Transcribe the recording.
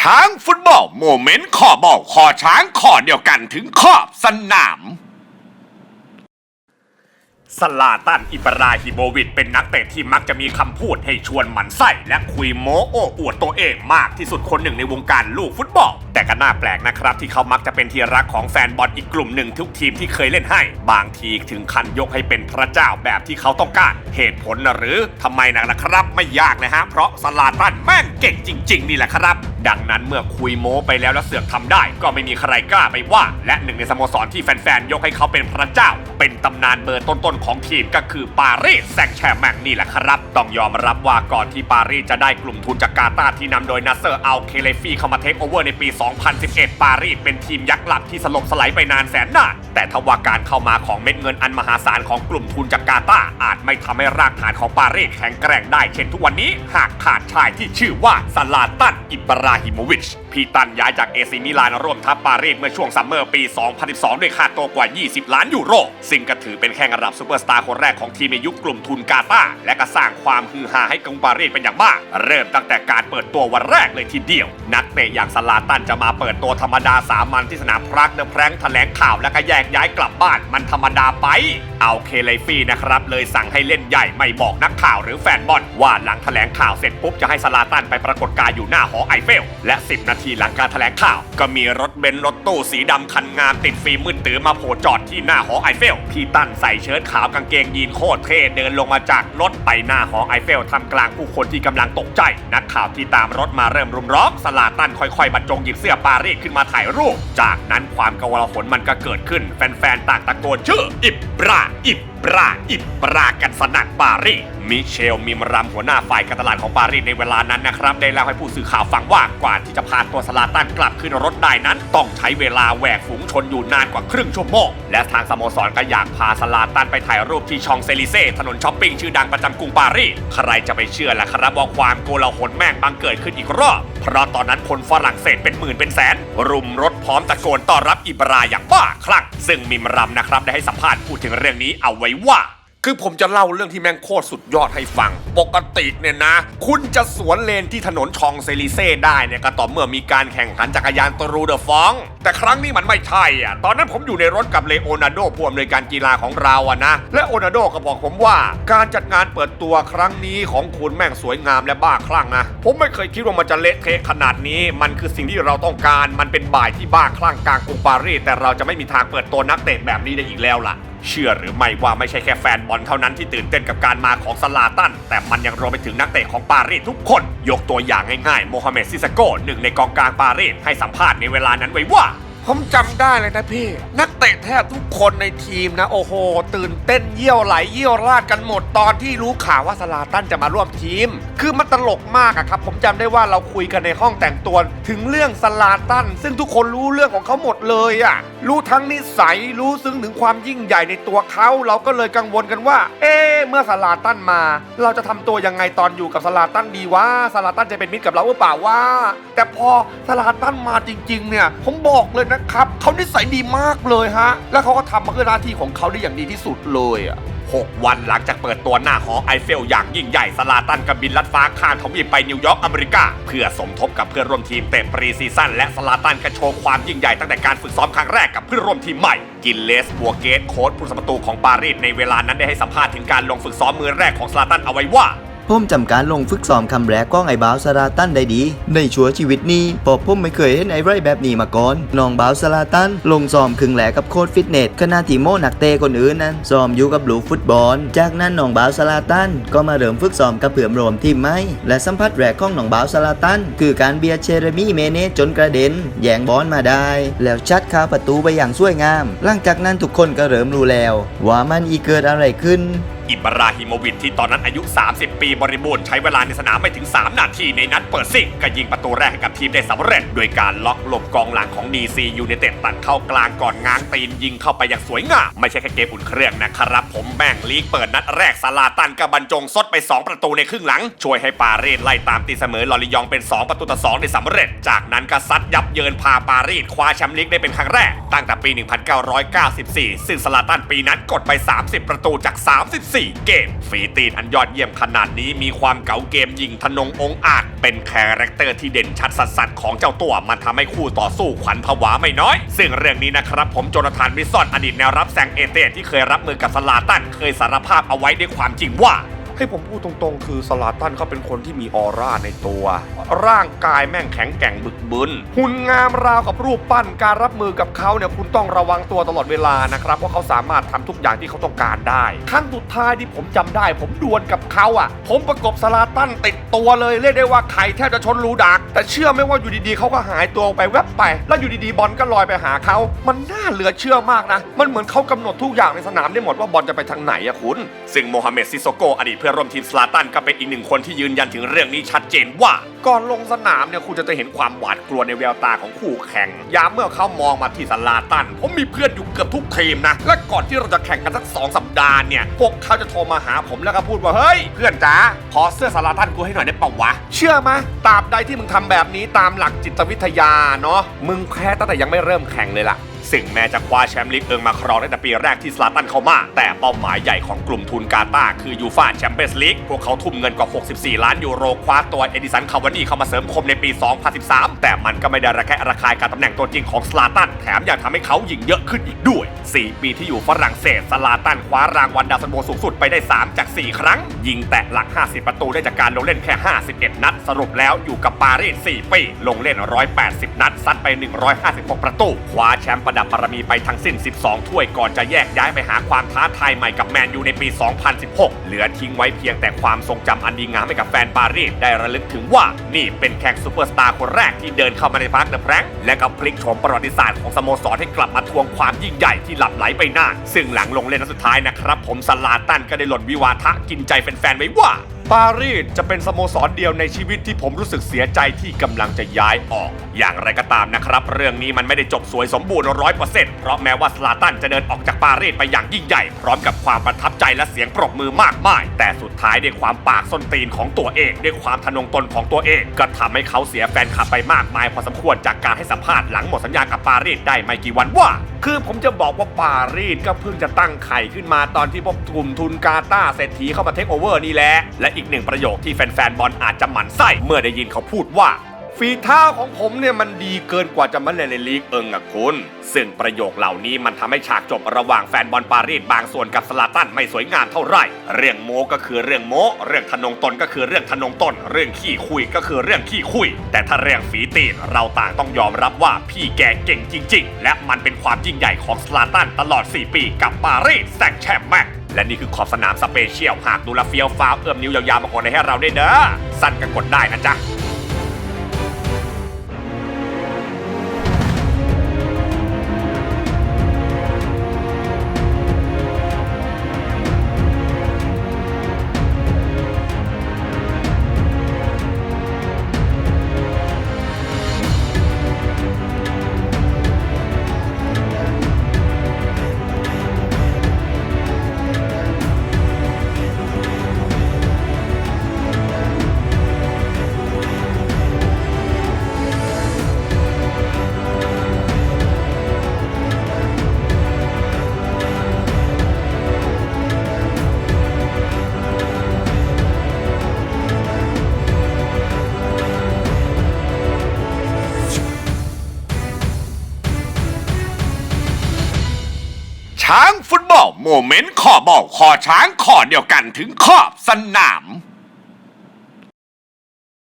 ช้างฟุตบอลโมเมนต์ขอบอกขอช้างขอเดียวกันถึงขอบสนาม สลาตันอิบราฮิโมวิชเป็นนักเตะที่มักจะมีคำพูดให้ชวนหมันไส้และคุยโม้โอ้อวดตัวเองมากที่สุดคนหนึ่งในวงการลูกฟุตบอล แต่ก็น่าแปลกนะครับ ที่เขามักจะเป็นที่รักของแฟนบอลอีกกลุ่มหนึ่งทุกทีมที่เคยเล่นให้ บางทีถึงขั้นยกให้เป็นพระเจ้าแบบที่เขาต้องการ เหตุผลนะหรือทำไมนะล่ะครับ ไม่ยากนะฮะเพราะสลาตันแม่งเก่งจริง ๆ นี่แหละครับดังนั้นเมื่อคุยโม้ไปแล้วแล้วเสือกทำได้ ก็ไม่มีใครกล้าไปว่า และหนึ่งในสโมสรที่แฟนๆ ยกให้เขาเป็นพระเจ้า เป็นตำนานเบอร์ต้นๆ ของทีมก็คือปารีสแซงแชร์แมงนี่แหละครับ ต้องยอมรับว่าก่อนที่ปารีสจะได้กลุ่มทุนจากกาตาร์ที่นำโดยนาเซอร์อัลเคเลฟีเข้ามาเทคโอเวอร์ในปี 2011 ปารีสเป็นทีมยักษ์หลักที่สลบสลายไปนานแสนนานแต่ทว่าการเข้ามาของเม็ดเงินอันมหาศาลของกลุ่มทุนจากกาตาร์อาจไม่ทำให้รากฐานของปารีสแข็งแกร่งได้เช่นทุกวันนี้ หากขาดชายที่ชื่อว่าซาลาตันอิบราฮิโมวิช พีตันย้ายจากเอซิมิลานร่วมทัพปารีสเมื่อช่วงซัมเมอร์ปี 2012 ด้วยค่าตัวกว่า 20 ล้านยูโร ซึ่งก็ถือเป็นแข้งระดับซูเปอร์สตาร์คนแรกของทีมในยุคกลุ่มทุนกาตาและก็สร้างความฮือฮาให้กรุงปารีสเป็นอย่างมาก เริ่มตั้งแต่การเปิดตัววันแรกเลยทีเดียว นักเตะอย่างซาลาตันจะมาเปิดตัวธรรมดาสามัญที่สนามพรักเดอะแพรงแถลงข่าวแล้วก็แยกย้ายกลับบ้านมันธรรมดาไป เอาเคเลฟี่นะครับเลยสั่งให้เล่นใหญ่ไม่บอกนักข่าวหรือแฟนบอล ว่าหลังแถลงข่าวเสร็จปุ๊บจะให้ซาลาตันไปปรากฏกายอยู่หน้าหอไอเฟล และ 10 นาทีหลังการแถลงข่าว ก็มีรถเบนซ์รถตู้สีดำคันงามติดฟิล์มมืดตื้อมาโผล่จอดที่หน้าหอไอเฟล พี่ตั้นใส่เชิ้ตขาวกางเกงยีนโคตรเท่เดินลงมาจากรถไปหน้าหอไอเฟลทำกลางผู้คนที่กำลังตกใจ นักข่าวที่ตามรถมาเริ่มรุมล้อมสลาตันค่อยๆบรรจงหยิบเสื้อปารีสขึ้นมาถ่ายรูป จากนั้นความกวลาหลมันก็เกิดขึ้น แฟนๆต่างตะโกนชื่ออิบราอิบปราอิบรากันสนั่นปารีสมิเชลมิมรัมหัวหน้าฝ่ายการตลาดของปารีสในเวลานั้นนะครับ ได้เล่าให้ผู้สื่อข่าวฟังว่ากว่าที่จะพาตัวสลาตันกลับขึ้นรถได้นั้น ต้องใช้เวลาแหวกฝูงชนอยู่นานกว่าครึ่งชั่วโมง และทางสโมสรก็อยากพาสลาตันไปถ่ายรูปที่ชองเซลิเซ่ถนนช้อปปิ้งชื่อดังประจำกรุงปารีสใครจะไปเชื่อล่ะครับว่าความโกลาหลแม่งบังเกิดขึ้นอีกรอบ เพราะตอนนั้นคนฝรั่งเศสเป็นหมื่นเป็นแสน รุมรถพร้อมตะโกนต้อนรับอิบราอย่างบ้าคลั่ง ซึ่งมิมรัมนะครับได้ให้สัมภาษณ์พูดถึงเรื่องนี้เอาไว้ว่า คือผมจะเล่าเรื่องที่แม่งโคตรสุดยอดให้ฟัง ปกติเนี่ยนะ คุณจะสวนเลนที่ถนนชองเซลิเซ่ได้เนี่ยก็ต่อเมื่อมีการแข่งขันจักรยานตรูเดอฟอง แต่ครั้งนี้มันไม่ใช่อะ ตอนนั้นผมอยู่ในรถกับเลโอนาร์โดผู้อำนวยการกีฬาของเราอะนะ และโอนาร์โดก็บอกผมว่า การจัดงานเปิดตัวครั้งนี้ของคุณแม่งสวยงามและบ้าคลั่งนะ ผมไม่เคยคิดว่ามันจะเละเทะขนาดนี้ มันคือสิ่งที่เราต้องการ มันเป็นบ่ายที่บ้าคลั่งกลางกรุงปารีสแต่เราจะไม่มีทางเปิดตัวนักเตะแบบนี้ได้อีกแล้วล่ะเชื่อหรือไม่ว่าไม่ใช่แค่แฟนบอลเท่านั้นที่ตื่นเต้นกับการมาของสลาตัน แต่มันยังรวมไปถึงนักเตะของปารีสทุกคน ยกตัวอย่างง่ายๆโมฮัมเหม็ดซิสโก้หนึ่งในกองกลางปารีสให้สัมภาษณ์ในเวลานั้นไว้ว่า ผมจำได้เลยนะพี่ นักเตะแทบทุกคนในทีมนะ โอ้โห ตื่นเต้นเยี่ยวไหลเยี่ยวราดกันหมดตอนที่รู้ข่าวว่าสลาตันจะมาร่วมทีม คือมันตลกมากอะครับ ผมจำได้ว่าเราคุยกันในห้องแต่งตัว ถึงเรื่องสลาตัน ซึ่งทุกคนรู้เรื่องของเขาหมดเลยอะรู้ทั้งนิสัยรู้ซึ้งถึงความยิ่งใหญ่ในตัวเขาเราก็เลยกังวลกันว่า เอ๊ะเมื่อสลาตันมา เราจะทำตัวยังไงตอนอยู่กับสลาตันดีวะสลาตันจะเป็นมิตรกับเราหรือเปล่าวะแต่พอสลาตันมาจริง ๆ เนี่ย ผมบอกเลยนะครับเขานิสัยดีมากเลยฮะ แล้วเขาก็ทำมาเพื่อหน้าที่ของเขาได้อย่างดีที่สุดเลยอะ6 วันหลังจากเปิดตัวหน้าหอไอเฟลอย่างยิ่งใหญ่สลาตันกับบินลัดฟ้าข้ามทวีปไปนิวยอร์กอเมริกา เพื่อสมทบกับเพื่อนร่วมทีมเตะปรีซีซั่นและสลาตันก็โชว์ความยิ่งใหญ่ตั้งแต่การฝึกซ้อมครั้งแรกกับเพื่อนร่วมทีมใหม่ กินเลสบัวเกตโค้ชผู้สมประตูของปารีสในเวลานั้นได้ให้สัมภาษณ์ถึงการลงฝึกซ้อมมือแรกของสลาตันเอาไว้ว่า ผมจำการลงฝึกซ้อมคำแรกก้องไอ้บ่าวสลาตันได้ดี ในชัวชีวิตนี้เพอผมไม่เคยเห็นไอ้ไรแบบนี้มาก่อนน้องบ่าวสลาตัน ลงซ้อมครึ่งแหลกกับโค้ชฟิตเนสขณะที่โม่นักเตะคนอื่นนั้นซ้อมอยู่กับลูฟุตบอล จากนั้นน้องบ่าวสลาตัน ก็มาเริ่มฝึกซ้อมกับเพื่อนรวมทีมไหมและสัมผัสแรกของน้องบ่าวสลาตัน คือการเบียเชเรมี่เมเนจนกระเด็นแย่งบอลมาได้ แล้วชัดคาประตูไปอย่างสวยงาม หลังจากนั้นทุกคนก็เริ่มรู้แล้ว ว่ามันอีเกิดอะไรขึ้น อิบราฮิโมวิชที่ตอนนั้นอายุ 30 ปีบริบูรณ์ใช้เวลาในสนามไม่ถึง 3 นาทีในนัดเปิดซิงก็ยิงประตูแรกให้กับทีมได้สำเร็จ โดยการล็อกหลบกองหลังของ DC ยูไนเต็ดตัดเข้ากลางก่อนง้างตีนยิงเข้าไปอย่างสวยงามไม่ใช่แค่เกมอุ่นเครื่องนะครับ ผมแบ่งลีกเปิดนัดแรกซาลาตันกับบรรจงซดไป 2 ประตูในครึ่งหลัง ช่วยให้ปารีสไล่ตามตีเสมอลอริยองเป็น 2 ประตูต่อ2ได้สำเร็จ จากนั้นก็ซัดยับเยินพาปารีสคว้าแชมป์ลีกได้เป็นครั้งแรกตั้งแต่ปี 1994 ซึ่งซาลาตันปีนั้นกดไป 30 ประตูจาก 34 4 เกม ฝีตีนอันยอดเยี่ยมขนาดนี้มีความเก๋าเกมยิงทนงองอาจ เป็นคาแรคเตอร์ที่เด่นชัดสัสๆของเจ้าตัวมันทำให้คู่ต่อสู้ขวัญผวาไม่น้อย ซึ่งเรื่องนี้นะครับ ผมโจนาธานวิสซอนอดีตแนวรับแซงเอเตนที่เคยรับมือกับสลาตันเคยสารภาพเอาไว้ด้วยความจริงว่า ให้ผมพูดตรงๆ คือสลาตันเขาเป็นคนที่มีออร่าในตัว ร่างกายแม่งแข็งแกร่งบึกบึนหุ่นงามราวกับรูปปั้นการรับมือกับเขาเนี่ยคุณต้องระวังตัวตลอดเวลานะครับเพราะเขาสามารถทำทุกอย่างที่เขาต้องการได้ครั้งสุดท้ายที่ผมจำได้ ผมดวลกับเขาอะ ผมประกบสลาตันติดตัวเลยเรียกได้ว่าไข่แทบจะชนรูดัก แต่เชื่อไหมว่าอยู่ดีๆเขาก็หายตัวไปแวบไป แล้วอยู่ดีๆบอลก็ลอยไปหาเขา มันน่าเหลือเชื่อมากนะ มันเหมือนเขากำหนดทุกอย่างในสนามได้หมดว่าบอลจะไปทางไหนอะคุณซึ่งโมฮัมเหม็ดซิโซโกอดีตเพื่อนร่วมทีมสลาตันก็เป็นอีกหนึ่งคนที่ยืนยันถึงเรื่องนี้ชัดเจนว่า ก่อนลงสนามเนี่ยคุณจะได้เห็นความหวาดกลัวในแววตาของคู่แข่ง ยามเมื่อเขามองมาที่สลาตัน ผมมีเพื่อนอยู่เกือบทุกทีมนะ และก่อนที่เราจะแข่งกันสักสองสัปดาห์เนี่ย พวกเขาจะโทรมาหาผมแล้วก็พูดว่า เฮ้ย เพื่อนจ๋าขอเสื้อสลาตันกูให้หน่อยได้ปล่าวะ เชื่อไหมตราบใดที่มึงทำแบบนี้ตามหลักจิตวิทยาเนาะ มึงแพ้ตั้งแต่ยังไม่เริ่มแข่งเลยล่ะ ซึ่งแม้จะคว้าแชมป์ลีกเอิงมาครองตั้งแต่ปีแรกที่สลาตันเข้ามา แต่เป้าหมายใหญ่ของกลุ่มทุนกาตาคือยูฟาแชมเปี้ยนส์ลีกพวกเขาทุ่มเงินกว่า 64 ล้านยูโรคว้าตัวเอดิสันคาวานี่เข้ามาเสริมคมในปี 2013 แต่มันก็ไม่ได้ระแคะระคายการตำแหน่งตัวจริงของสลาตันแถมยังทำให้เขายิงเยอะขึ้นอีกด้วย 4 ปีที่อยู่ฝรั่งเศสสลาตันคว้ารางวัลดาวซันโบสูงสุดไปได้ 3 จาก 4 ครั้ง ยิงแตะหลัก 50 ประตูได้จากการลงเล่นแค่ 51 นัด สรุปแล้วอยู่กับปารีส 4 ปี ลงเล่น 180 นัด ซัดไป 156 ประตู คว้าแชมป์ประดับบารมีไปทั้งสิ้น 12 ถ้วยก่อนจะแยกย้ายไปหาความท้าทายใหม่กับแมนยูในปี 2016 เหลือทิ้งไว้เพียงแต่ความทรงจำอันดีงามให้กับแฟนปารีสได้ระลึกถึงว่านี่เป็นแขกซูเปอร์สตาร์คนแรกที่เดินเข้ามาในพาร์คเดอะแพรงและก็พลิกโฉมประวัติศาสตร์ของสโมสรให้กลับมาทวงความยิ่งใหญ่ที่หลับไหลไปนานซึ่งหลังลงเล่นนัดสุดท้ายนะครับผมสลาตันก็ได้หล่นวิวาทะกินใจแฟนๆไว้ว่า ปารีสจะเป็นสโมสรเดียวในชีวิตที่ผมรู้สึกเสียใจที่กำลังจะย้ายออก อย่างไรก็ตามนะครับ เรื่องนี้มันไม่ได้จบสวยสมบูรณ์ร้อยเปอร์เซ็นต์เพราะแม้ว่าสลาตันจะเดินออกจากปารีสไปอย่างยิ่งใหญ่ พร้อมกับความประทับใจและเสียงปรบมือมากมาย แต่สุดท้ายด้วยความปากส้นตีนของตัวเอง ด้วยความทะนงตนของตัวเอง ก็ทำให้เขาเสียแฟนคลับไปมากมายพอสมควรจากการให้สัมภาษณ์หลังหมดสัญญากับปารีสได้ไม่กี่วันว่า คือผมจะบอกว่าปารีสก็เพิ่งจะตั้งไข่ขึ้นมาตอนที่พวกกลุ่มทุนกาตาร์เศรษฐีเข้ามาเทคโอเวอร์นี่แหละและอีกหนึ่งประโยคที่แฟนๆบอลอาจจะหมั่นไส้เมื่อได้ยินเขาพูดว่าฝีเท้าของผมเนี่ยมันดีเกินกว่าจะมาเล่นในลีกเอิงอะคุณ ซึ่งประโยคเหล่านี้มันทำให้ฉากจบระหว่างแฟนบอลปารีสบางส่วนกับสลาตันไม่สวยงามเท่าไหร่ เรื่องโมก็คือเรื่องโม เรื่องทนงตนก็คือเรื่องทนงตน เรื่องขี้คุยก็คือเรื่องขี้คุย แต่ถ้าเรื่องฝีตีนเราต่างต้องยอมรับว่าพี่แกเก่งจริง ๆ และมันเป็นความยิ่งใหญ่ของสลาตันตลอด 4 ปีกับปารีสแซงแชมป์แม็กและนี่คือขอบสนามสเปเชียลหากดูละเฟียวฟ้าวเอื้อมนิ้วยาวๆมากดให้เราได้เด้อสั้นก็กดได้นะจ๊ะ โมเมนต์ขอบอลคอช้างขอเดียวกันถึงขอบสนาม